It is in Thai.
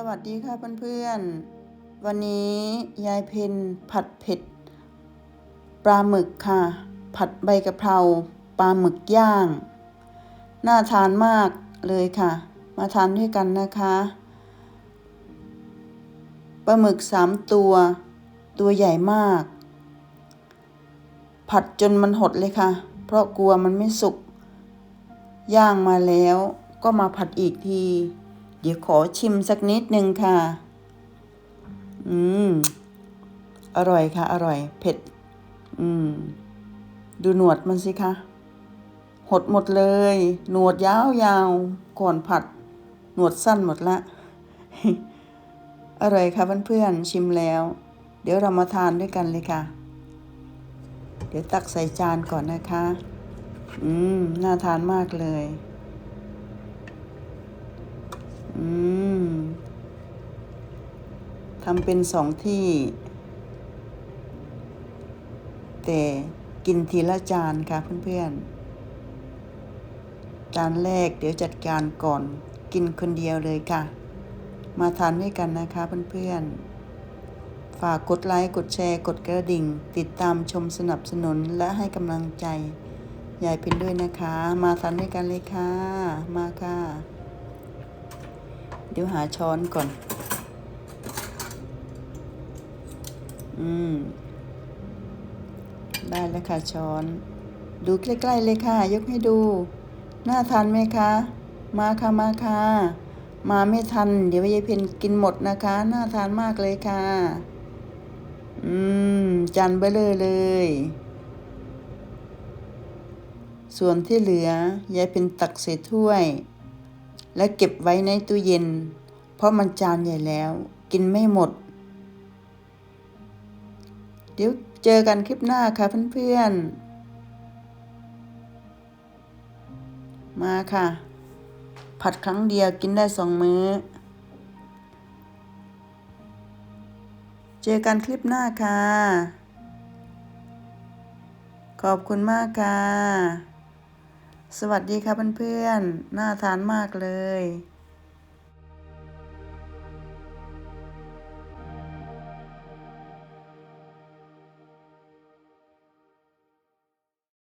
สวัสดีค่ะเพื่อนๆ วันนี้ยายเพนผัดเผ็ดปลาหมึกค่ะ ผัดใบกะเพราปลาหมึกย่าง น่าทานมากเลยค่ะ มาทานด้วยกันนะคะปลาหมึกสามตัว ตัวใหญ่มาก ผัดจนมันหดเลยค่ะ เพราะกลัวมันไม่สุก ย่างมาแล้วก็มาผัดอีกที เดี๋ยวขอชิมสักนิดนึงค่ะ อืม อร่อยค่ะ อร่อย เผ็ด อืม ดูหนวดมันสิคะ หดหมดเลย หนวดยาวๆก่อนผัด หนวดสั้นหมดละ อร่อยค่ะเพื่อนๆ ชิมแล้ว เดี๋ยวเรามาทานด้วยกันเลยค่ะ เดี๋ยวตักใส่จานก่อนนะคะ อืม น่าทานมากเลย อืมทำเป็นสองที่ แต่กินทีละจานค่ะเพื่อนๆ จานแรกเดี๋ยวจัดการก่อน กินคนเดียวเลยค่ะ มาทานด้วยกันนะคะเพื่อนๆฝากกดไลค์กดแชร์กดกระดิ่ง ติดตามชมสนับสนุนและให้กำลังใจยายเป็นด้วยนะคะ มาทานด้วยกันเลยค่ะ มาค่ะ ดี๋ยวหาช้อนก่อน อืม ได้แล้วค่ะช้อน ดูใกล้ๆเลยค่ะ ยกให้ดู น่าทานไหมคะ มาค่ะมาค่ะ มาไม่ทัน เดี๋ยวยายเพนกินหมดนะคะ น่าทานมากเลยค่ะ อืม จานเบลอเลย ส่วนที่เหลือ ยายเป็นตักใส่ถ้วย และเก็บไว้ในตู้เย็น เพราะมันจานใหญ่แล้ว กินไม่หมด เดี๋ยวเจอกันคลิปหน้าค่ะเพื่อนๆ มาค่ะ ผัดครั้งเดียวกินได้สองมื้อ เจอกันคลิปหน้าค่ะ ขอบคุณมากค่ะ สวัสดีค่ะเพื่อนๆ น่าทานมากเลย